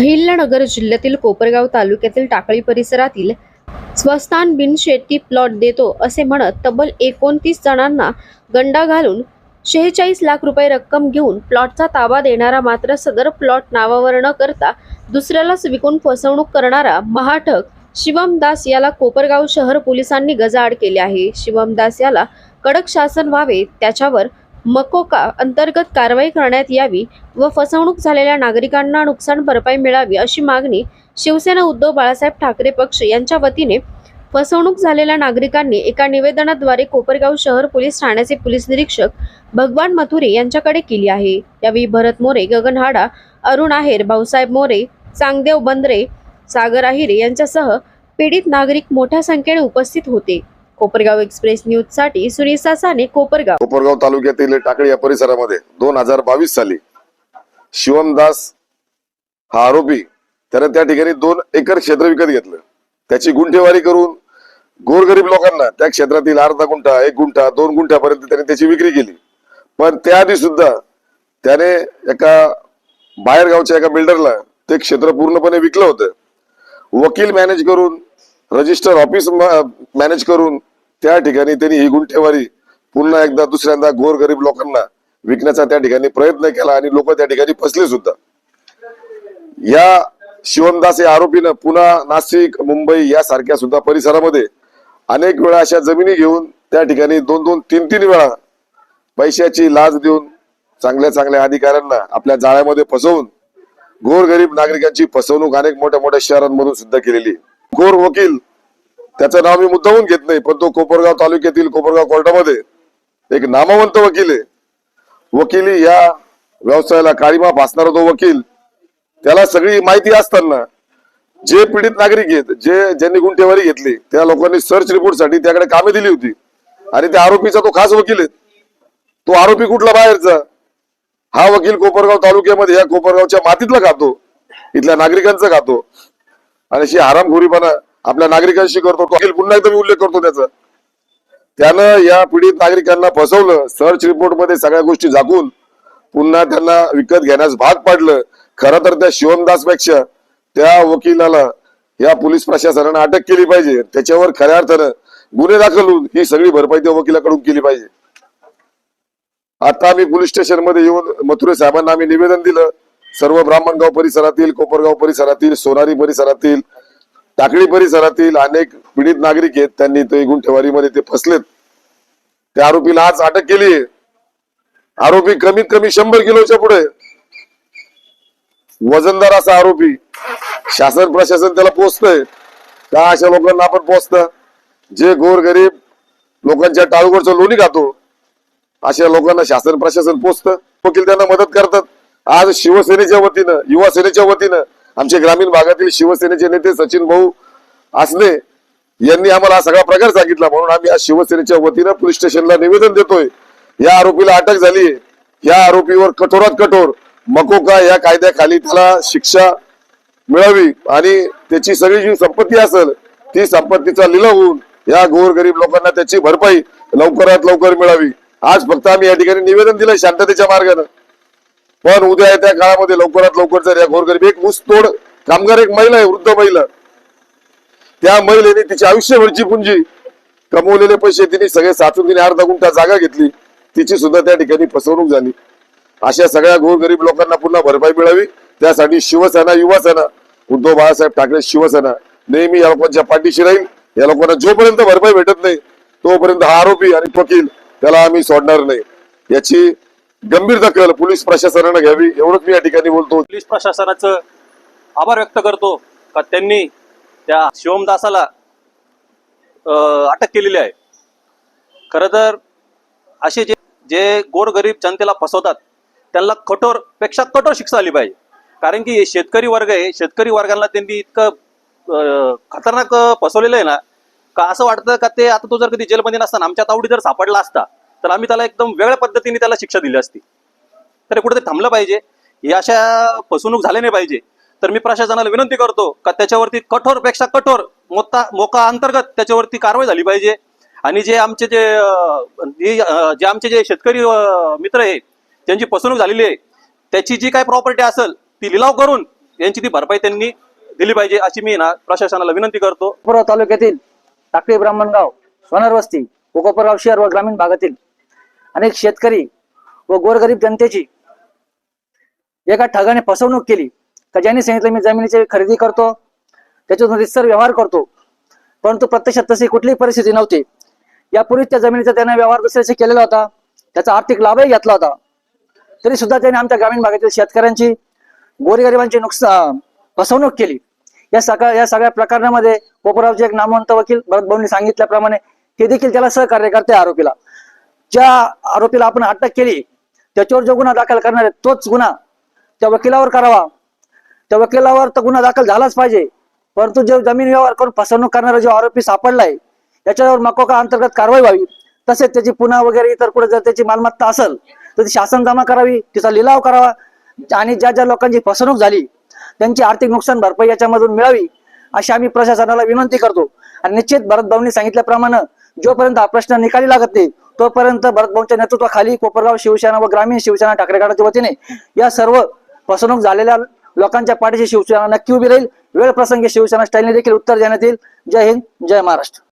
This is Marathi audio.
अहिल्यानगर जिल्ह्यातील कोपरगाव तालुक्यातील टाकळी परिसरातील स्वस्थान बिनशेती प्लॉट देतो असे म्हणत तब्बल एकोणतीस जणांना गंडा घालून शेहेचाळीस लाख रुपये रक्कम घेऊन प्लॉटचा ताबा देणारा मात्र सदर प्लॉट नावावर न करता दुसऱ्यालाच विकून फसवणूक करणारा महाठग शिवम दास याला कोपरगाव शहर पोलिसांनी गजाआड केले आहे. शिवम दास याला कडक शासन व्हावे त्याच्यावर मकोका अंतर्गत कारवाई करण्यात यावी व फसवणूक झालेल्या नागरिकांना नुकसान भरपाई मिळावी अशी मागणी शिवसेना उद्धव बाळासाहेब ठाकरे पक्ष यांच्या वतीने फसवणूक झालेल्या नागरिकांनी एका निवेदनाद्वारे कोपरगाव शहर पोलीस ठाण्याचे पोलीस निरीक्षक भगवान मथुरे यांच्याकडे केली आहे. यावेळी भरत मोरे गगन हाडा अरुण आहेर भाऊसाहेब मोरे चांगदेव बंद्रे सागर आहिरे यांच्यासह पीडित नागरिक मोठ्या संख्येने उपस्थित होते. कोपरगाव एक्सप्रेस न्यूजसाठी सुनील सासाने कोपरगाव. कोपरगाव तालुक्यातील टाकळी या परिसरामध्ये दोन हजार बावीस साली शिवमदास हा आरोपी त्याने त्या ठिकाणी दोन एकर क्षेत्र विकत घेतलं. त्याची गुंठेवारी करून गोरगरीब लोकांना त्या क्षेत्रातील अर्धा गुंठा एक गुंठा दोन गुंठ्यापर्यंत त्याने त्याची विक्री केली. पण त्याआधी सुद्धा त्याने एका बाहेरगावच्या एका बिल्डरला ते क्षेत्र पूर्णपणे विकलं होतं. वकील मॅनेज करून रजिस्टर ऑफिस मॅनेज करून त्या ठिकाणी त्यांनी ही गुंठेवारी पुन्हा एकदा दुसऱ्यांदा गोरगरीब लोकांना विकण्याचा त्या ठिकाणी प्रयत्न केला आणि लोक त्या ठिकाणी फसले सुद्धा. या शिवमदास या आरोपीनं पुन्हा नाशिक मुंबई यासारख्या सुद्धा परिसरामध्ये अनेक वेळा अशा जमिनी घेऊन त्या ठिकाणी दोन दोन तीन तीन वेळा पैशाची लाच देऊन चांगल्या चांगल्या अधिकाऱ्यांना आपल्या जाळ्यामध्ये फसवून गोरगरीब नागरिकांची फसवणूक अनेक मोठ्या मोठ्या शहरांमधून सुद्धा केलेली. गोर वकील त्याचं नाव मी मुद्दामून घेत नाही पण तो कोपरगाव तालुक्यातील कोपरगाव कोर्टामध्ये एक नामवंत वकील आहे. वकिली या व्यवसायाला काळीमा भासणारा तो वकील त्याला सगळी माहिती असताना जे पीडित नागरिक आहेत जे ज्यांनी गुंठेवारी घेतली त्या लोकांनी सर्च रिपोर्टसाठी त्याकडे कामे दिली होती. आणि त्या आरोपीचा तो खास वकील आहे. तो आरोपी कुठला बाहेरचा? हा वकील कोपरगाव तालुक्यामध्ये या कोपरगावच्या मातीतला खातो इथल्या नागरिकांचा खातो. आणि अशी हरामखोरीपणा आपल्या नागरिकांशी करतो पुन्हा एकदा मी उल्लेख करतो त्याचा. त्यानं या पीडित नागरिकांना फसवलं सर्च रिपोर्टमध्ये सगळ्या गोष्टी झाकून पुन्हा त्यांना विकत घेण्यास भाग पाडलं. खरं तर त्या शिवमदासपेक्षा त्या वकिलाला या पोलीस प्रशासनानं अटक केली पाहिजे. त्याच्यावर खऱ्या अर्थानं गुन्हे दाखल होऊन ही सगळी भरपाई त्या वकिलाकडून केली पाहिजे. आता आम्ही पोलीस स्टेशनमध्ये येऊन मथुरे साहेबांना आम्ही निवेदन दिलं. सर्व ब्राह्मणगाव परिसरातील कोपरगाव परिसरातील सोनारी परिसरातील टाकळी परिसरातील अनेक पीडित नागरिक आहेत त्यांनी ते गुंठेवारीमध्ये ते फसलेत. त्या आरोपीला आज अटक केली आहे. आरोपी कमीत कमी शंभर किलोच्या पुढे वजनदार असा आरोपी. शासन प्रशासन त्याला पोचतंय का अशा लोकांना आपण पोचतं जे गोरगरीब लोकांच्या टाळूकडचं लोणी खातो अशा लोकांना शासन प्रशासन पोचतं वकील त्यांना मदत करतात. आज शिवसेनेच्या वतीनं युवा सेनेच्या वतीनं आमचे ग्रामीण भागातील शिवसेनेचे नेते सचिन भाऊ आसने यांनी आम्हाला हा सगळा प्रकार सांगितला. म्हणून आम्ही आज शिवसेनेच्या वतीनं पोलीस स्टेशनला निवेदन देतोय. या आरोपीला अटक झाली या आरोपीवर कठोरात कठोर मकोका या कायद्याखाली त्याला शिक्षा मिळावी आणि त्याची सगळी जी संपत्ती असेल ती संपत्तीचा लिलाव होऊन या गोरगरीब लोकांना त्याची भरपाई लवकरात लवकर मिळावी. आज फक्त आम्ही या ठिकाणी निवेदन दिलं शांततेच्या मार्गानं. पण उद्या त्या काळामध्ये लवकरात लवकर जर या गोरगरीब एक ऊसतोड कामगार एक महिला आहे वृद्ध महिला. त्या महिलेने तिची आयुष्यभरची पुंजी कमवलेले पैसे तिने सगळे साचून तिने अर्धा गुंठा जागा घेतली. तिची सुद्धा त्या ठिकाणी फसवणूक झाली. अशा सगळ्या गोरगरीब लोकांना पुन्हा भरपाई मिळावी. त्यासाठी शिवसेना युवासेना उद्धव बाळासाहेब ठाकरे शिवसेना नेहमी या लोकांच्या पाठीशी राहील. या लोकांना जोपर्यंत भरपाई भेटत नाही तोपर्यंत हा आरोपी आणि वकील त्याला आम्ही सोडणार नाही. याची गंभीर दखल पोलीस प्रशासनानं घ्यावी एवढंच मी या ठिकाणी बोलतो. पोलीस प्रशासनाचं आभार व्यक्त करतो का त्यांनी त्या शिवमदासाला अं, अटक केलेली आहे. खरं तर असे जे जे गोरगरीब जनतेला फसवतात त्यांना कठोरपेक्षा कठोर शिक्षा आली पाहिजे. कारण की शेतकरी वर्ग आहे शेतकरी वर्गाला त्यांनी इतकं खतरनाक फसवलेलं आहे ना का असं वाटतं का ते आता तो जर कधी जेलमध्ये नसताना आमच्या तावडी जर सापडला असता तर आम्ही त्याला एकदम वेगळ्या पद्धतीने त्याला शिक्षा दिली असती. तर हे कुठेतरी थांबलं पाहिजे. ही अशा फसवणूक झाली नाही पाहिजे. तर मी प्रशासनाला विनंती करतो का त्याच्यावरती कठोरपेक्षा कठोर मोठा मोका अंतर्गत त्याच्यावरती कारवाई झाली पाहिजे. आणि जे आमचे जे जे आमचे जे शेतकरी मित्र आहे त्यांची फसवणूक झालेली आहे त्याची जी काही प्रॉपर्टी असेल ती लिलाव करून यांची ती भरपाई त्यांनी दिली पाहिजे अशी मी ना प्रशासनाला विनंती करतो. कोपरगाव तालुक्यातील टाकळी ब्राह्मणगाव सोनार वस्ती कोकोपरगाव शहर व ग्रामीण भागातील अनेक शेतकरी व गोरगरीब जनतेची एका ठगाने फसवणूक केली. का ज्यांनी सांगितलं मी जमिनीची खरेदी करतो त्याच्यातून रितसर व्यवहार करतो. परंतु प्रत्यक्षात तशी कुठलीही परिस्थिती नव्हती. यापूर्वीच त्या जमिनीचा त्यांना व्यवहार दुसऱ्याशी केलेला होता. त्याचा आर्थिक लाभही घेतला होता. तरी सुद्धा त्याने आमच्या ग्रामीण भागातील शेतकऱ्यांची गोरगरिबांची नुकसान फसवणूक केली. या सगळ्या या सगळ्या प्रकरणामध्ये कोपरावचे एक नामवंत वकील भरत भाऊंनी सांगितल्याप्रमाणे हे देखील त्याला सहकार्य करते आरोपीला. ज्या आरोपीला आपण अटक केली त्याच्यावर जो गुन्हा दाखल करणार आहे तोच गुन्हा त्या वकिलावर करावा. त्या वकिलावर तर गुन्हा दाखल झालाच पाहिजे. परंतु जो जमीन व्यवहार करून फसवणूक करणारा जो आरोपी सापडलाय याच्यावर मकोका अंतर्गत कारवाई व्हावी? तसेच त्याची पुन्हा वगैरे इतर कुठे जर त्याची मालमत्ता असेल तर ती शासन जमा करावी तिचा लिलाव करावा आणि ज्या ज्या लोकांची फसवणूक झाली त्यांची आर्थिक नुकसान भरपाई याच्यामधून मिळावी अशी आम्ही प्रशासनाला विनंती करतो. आणि निश्चित भरत भाऊंनी सांगितल्याप्रमाणे जोपर्यंत हा प्रश्न निकाली लागत नाही तोपर्यंत भरतभाऊंच्या नेतृत्वाखाली कोपरगाव शिवसेना व ग्रामीण शिवसेना ठाकरे गटाच्या वतीने या सर्व फसवणूक झालेल्या लोकांच्या पाठीशी शिवसेना नक्की उभी राहील. वेळ प्रसंगी शिवसेना स्टाईलने देखील उत्तर देण्यात येईल. जय हिंद जय महाराष्ट्र.